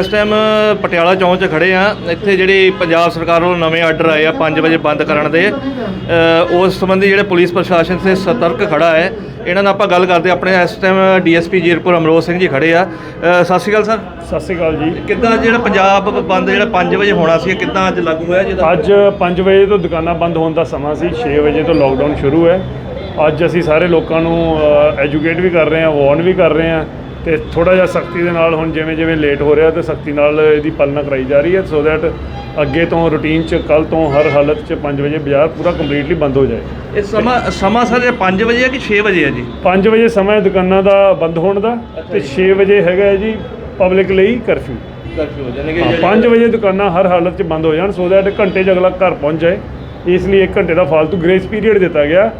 ਇਸ ਟਾਈਮ ਪਟਿਆਲਾ ਚੌਂਕ 'ਚ ਖੜੇ ਆ। ਇੱਥੇ ਜਿਹੜੀ ਪੰਜਾਬ ਸਰਕਾਰ ਵੱਲੋਂ ਨਵੇਂ ਆਰਡਰ ਆਏ ਆ 5 ਵਜੇ ਬੰਦ ਕਰਨ ਦੇ। ਉਸ ਸੰਬੰਧੀ ਜਿਹੜੇ ਪੁਲਿਸ ਪ੍ਰਸ਼ਾਸਨ ਸੇ ਸਤਰਕ ਖੜਾ ਹੈ ਇਹਨਾਂ ਨਾਲ ਆਪਾਂ ਗੱਲ ਕਰਦੇ ਆਪਣੇ ਇਸ ਟਾਈਮ ਡੀਐਸਪੀ ਜੀਰਪੁਰ ਅਮਰੋਜ ਸਿੰਘ ਜੀ ਖੜੇ ਆ। ਸਤਿ ਸ਼੍ਰੀ ਅਕਾਲ ਸਰ। ਸਤਿ ਸ਼੍ਰੀ ਅਕਾਲ ਜੀ। ਕਿੱਦਾਂ ਜਿਹੜਾ ਪੰਜਾਬ ਬੰਦ ਜਿਹੜਾ 5 ਵਜੇ ਹੋਣਾ ਸੀ ਕਿੱਦਾਂ ਅੱਜ ਲਾਗੂ ਹੋਇਆ ਜਿਹਦਾ ਅੱਜ 5 ਵਜੇ ਤੋਂ ਦੁਕਾਨਾਂ ਬੰਦ ਹੋਣ ਦਾ ਸਮਾਂ ਸੀ 6 ਵਜੇ ਤੋਂ ਲੋਕਡਾਊਨ ਸ਼ੁਰੂ ਹੈ। ਅੱਜ ਅਸੀਂ ਸਾਰੇ ਲੋਕਾਂ ਨੂੰ ਐਜੂਕੇਟ ਵੀ ਕਰ ਰਹੇ ਹਾਂ ਵਾਰਨ ਵੀ ਕਰ ਰਹੇ ਹਾਂ। ਤੇ ਥੋੜਾ ਜਿਹਾ ਸਖਤੀ ਦੇ ਨਾਲ ਹੁਣ ਜਿਵੇਂ ਜਿਵੇਂ ਲੇਟ ਹੋ ਰਿਹਾ ਤੇ ਸਖਤੀ ਨਾਲ ਇਹਦੀ ਪਾਲਣਾ ਕਰਾਈ ਜਾ ਰਹੀ ਹੈ ਸੋ ਦੈਟ ਅੱਗੇ ਤੋਂ ਰੂਟੀਨ ਚ ਕੱਲ ਤੋਂ ਹਰ ਹਾਲਤ ਚ 5 ਵਜੇ ਬਾਜ਼ਾਰ ਪੂਰਾ ਕੰਪਲੀਟਲੀ ਬੰਦ ਹੋ ਜਾਏ। ਇਹ ਸਮਾਂ ਸਮਾਂ ਸਰ ਇਹ 5 ਵਜੇ ਹੈ ਕਿ 6 ਵਜੇ ਹੈ ਜੀ? 5 ਵਜੇ ਸਮਾਂ ਹੈ ਦੁਕਾਨਾਂ ਦਾ ਬੰਦ ਹੋਣ ਦਾ ਤੇ 6 ਵਜੇ ਹੈਗਾ ਹੈ ਜੀ ਪਬਲਿਕ ਲਈ ਕਰਫਿਊ ਕਰਫਿਊ ਹਾਂ, ਜਿਹੜੀ- 5 ਵਜੇ ਦੁਕਾਨਾਂ ਹਰ ਹਾਲਤ 'ਚ ਬੰਦ ਹੋ ਜਾਣ ਸੋ ਦੈਟ ਘੰਟੇ 'ਚ ਅਗਲਾ ਘਰ ਪਹੁੰਚ ਜਾਏ। ਇਸ ਲਈ 1 ਘੰਟੇ ਦਾ ਫालतू ਗ੍ਰੇਸ ਪੀਰੀਅਡ ਦਿੱਤਾ ਗਿਆ।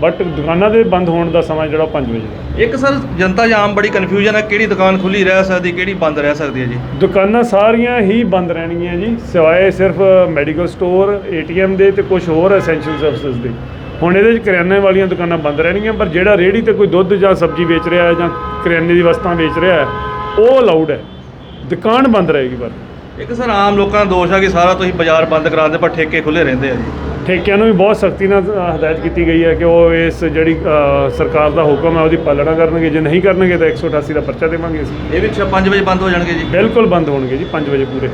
ਬਟ ਦੁਕਾਨਾਂ ਦੇ ਬੰਦ ਹੋਣ ਦਾ ਸਮਾਂ ਜਿਹੜਾ 5 ਵਜੇ ਦਾ। ਇੱਕ ਸਰ ਜਨਤਾ ਜਾਮ ਬੜੀ ਕਨਫਿਊਜ਼ਨ ਹੈ ਕਿਹੜੀ ਦੁਕਾਨ ਖੁੱਲੀ ਰਹਿ ਸਕਦੀ ਕਿਹੜੀ ਬੰਦ ਰਹਿ ਸਕਦੀ ਹੈ ਜੀ? ਦੁਕਾਨਾਂ ਸਾਰੀਆਂ ਹੀ ਬੰਦ ਰਹਿਣਗੀਆਂ ਜੀ ਸਿਵਾਏ ਸਿਰਫ ਮੈਡੀਕਲ ਸਟੋਰ ਏਟੀਐਮ ਦੇ ਤੇ ਕੁਝ ਹੋਰ ਐਸੈਂਸ਼ੀਅਲ ਸਰਵਿਸਿਜ਼ ਦੇ। ਹੁਣ ਇਹਦੇ 'ਚ ਕਰਿਆਨੇ ਵਾਲੀਆਂ ਦੁਕਾਨਾਂ ਬੰਦ ਰਹਿਣਗੀਆਂ ਪਰ ਜਿਹੜਾ ਰੇਹੜੀ ਤੇ ਕੋਈ ਦੁੱਧ ਜਾਂ ਸਬਜ਼ੀ ਵੇਚ ਰਿਹਾ ਹੈ ਜਾਂ ਕਰਿਆਨੇ ਦੀ ਵਸਤਾਂ ਵੇਚ ਰਿਹਾ ਹੈ ਉਹ ਅਲਾਉਡ ਹੈ। ਦੁਕਾਨ ਬੰਦ ਰਹੇਗੀ ਪਰ। ਇੱਕ ਸਰ ਆਮ ਲੋਕਾਂ ਦਾ ਦੋਸ਼ ਆ ਕਿ ਸਾਰਾ ਤੁਸੀਂ ਬਾਜ਼ਾਰ ਬੰਦ ਕਰਾ ਦਿੰਦੇ ਪਰ ਠੇਕੇ ਖੁੱਲੇ ਰਹਿੰਦੇ ਆ ਜੀ। ਠੇਕਿਆਂ ਨੂੰ ਵੀ ਬਹੁਤ ਸਖਤੀ ਨਾਲ ਹਦਾਇਤ ਕੀਤੀ ਗਈ ਹੈ ਕਿ ਉਹ ਇਸ ਜਿਹੜੀ ਸਰਕਾਰ ਦਾ ਹੁਕਮ ਹੈ ਉਹਦੀ ਪਾਲਣਾ ਕਰਨਗੇ ਜੇ ਨਹੀਂ ਕਰਨਗੇ ਤਾਂ 188 ਦਾ ਪਰਚਾ ਦੇਵਾਂਗੇ ਅਸੀਂ। ਇਹ ਵੀ 5 ਵਜੇ ਬੰਦ ਹੋ ਜਾਣਗੇ ਜੀ? ਬਿਲਕੁਲ ਬੰਦ ਹੋਣਗੇ ਜੀ 5 ਵਜੇ ਪੂਰੇ।